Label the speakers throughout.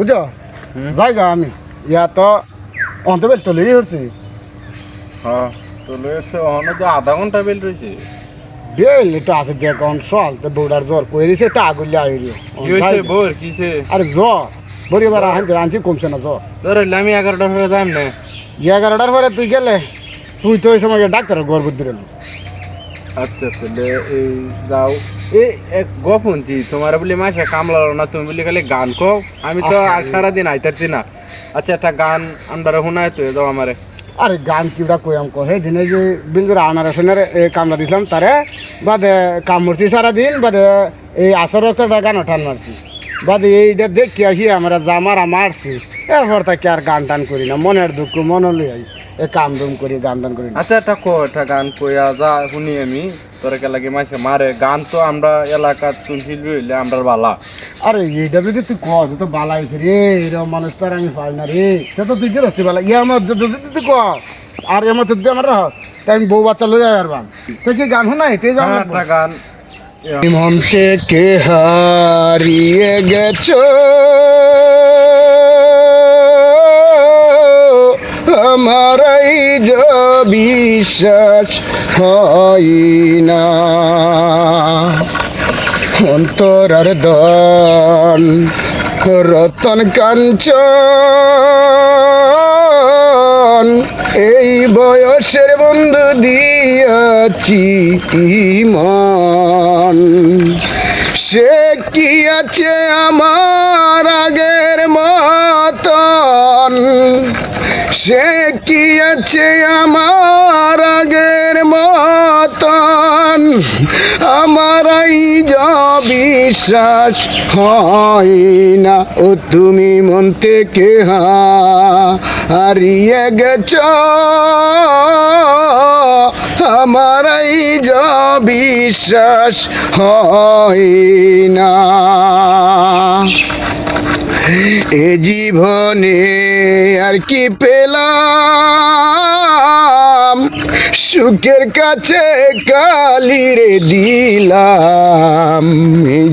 Speaker 1: বুঝছ। জায়গা আমি। ইয়া তো অন্ত বেল তো লেগে হচ্ছে
Speaker 2: হ্যাঁ তো লয়েছে অহনো তো আধা ঘণ্টা বেল রয়েছে।
Speaker 1: বেল এটা আছে দেখ অন সল তো বউডার জ্বর কই দিছে এটা আগুলি আইরি
Speaker 2: কি হয়েছে? বোর
Speaker 1: আরে জ্বর বড়ি বার আনতে আনছি কমছে না জ্বর।
Speaker 2: হইলে আমি এগারোটা হয়ে যাম না।
Speaker 1: এগারোটার পরে তুই গেলে তুই তো ওই সময় ডাক্তারের বুদ্ধি রেল
Speaker 2: আচ্ছা তাহলে এই যাও। এই এক গোপনছি তোমার বলি মাসে কামলালো না তুমি বলি খালি গান কও। আমি তো
Speaker 1: আচ্ছা।
Speaker 2: আর সারাদিন আইতারছি না। আচ্ছা একটা গান আমরা শোনায় তো দাও আমারে।
Speaker 1: আরে গান কিটা কইয়াম কো হে দিনে যে বিলগুর আনারসনের এই কামলা দিছিলাম তারে বাদে কাম মরছি সারাদিন বাদে এই আসর একটা গান ওঠান মারছি। বাদে এইটা দেখি আসি আমরা জামারা মারছি। এরপর তাকে আর গান টান করি না মনের দুঃখ মন লই এ কাম দুম করি গান টান করি
Speaker 2: আচ্ছা একটা কো একটা গান কইয়া যা শুনি আমি তোর কে লাগে মাসে মারে গান তো আমরা এলাকার তুন শিল্পী হইলে আমরা বালা।
Speaker 1: আরে এইটা যদি তুই কস তো বালা হয়েছে রে এরকম মানুষটা আর আমি পাই না রে। সে তো তুই গেরস্তি বালা। ইয়ে আমার যদি তুই ক আর এমন তো আমার রহ তাই আমি বউ বাচ্চা লই আর বান তুই কি গান শোনাই? তুই
Speaker 2: হ্যাঁ, একটা গান।
Speaker 1: মন থেকে হারিয়ে গেছো? আমার এই বিশ্বাস হয় না। অন্তরার দন রতন কাঞ্চন, এই বয়সের বন্ধু দিয়াছি মন সে কি আছে আমার আছে আমার আগের মতন। আমার বিশ্বাস হয় না, ও তুমি মন থেকে হারিয়ে গেছ। আমার এই যা বিশ্বাস হয় না। এ জীবনে আর কি পেলাম? সুখের কাছে কালিরে দিলাম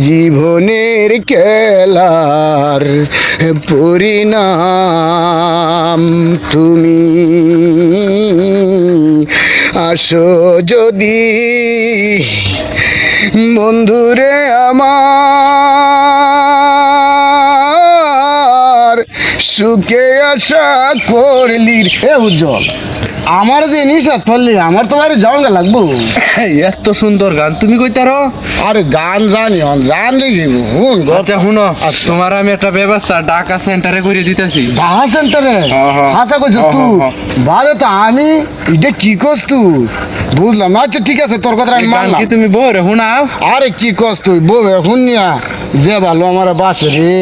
Speaker 1: জীবনের খেলার পরিণাম। তুমি আসো যদি বন্ধুরে আমার, সুখে আশা করলি এ উজ্জ্বল। আমার যে নিশা ধরলি আমার তো বাইরে যাওয়া লাগবো।
Speaker 2: এত সুন্দর গান তুমি কইতারো?
Speaker 1: আরে গান জানি জান রেখে হুন
Speaker 2: আচ্ছা শুনো
Speaker 1: আচ্ছা।
Speaker 2: তোমার আমি একটা ব্যবস্থা ঢাকা সেন্টারে করে দিতেছি।
Speaker 1: ডাহা সেন্টারে। হাসা করছিস
Speaker 2: হ্যাঁ,
Speaker 1: তুই ভালো তো। আমি এটা কি করছ তুই বুঝলাম না। আচ্ছা ঠিক আছে তোর কথা আমি মানলাম।
Speaker 2: তুমি বউরে শুনাও?
Speaker 1: আরে কি কস তুই বউ এখন নিয়া। যে ভালো আমার বাসে রে।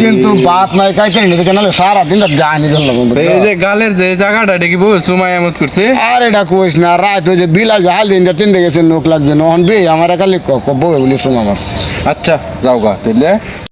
Speaker 1: কিন্তু বাত নাই কাই কেন নিতে নাহলে সারা দিন গানি ধরলাম
Speaker 2: এই যে গালের যে জায়গাটা দেখি বউ সময় এমত করছে?
Speaker 1: আর এটা কইস না রাত ওই যে বিলা হাল দিন তিন গেছে নোক লাগছে নহন বে আমার খালি কব বলে শোনো আমার
Speaker 2: আচ্ছা যাও গা তাইলে।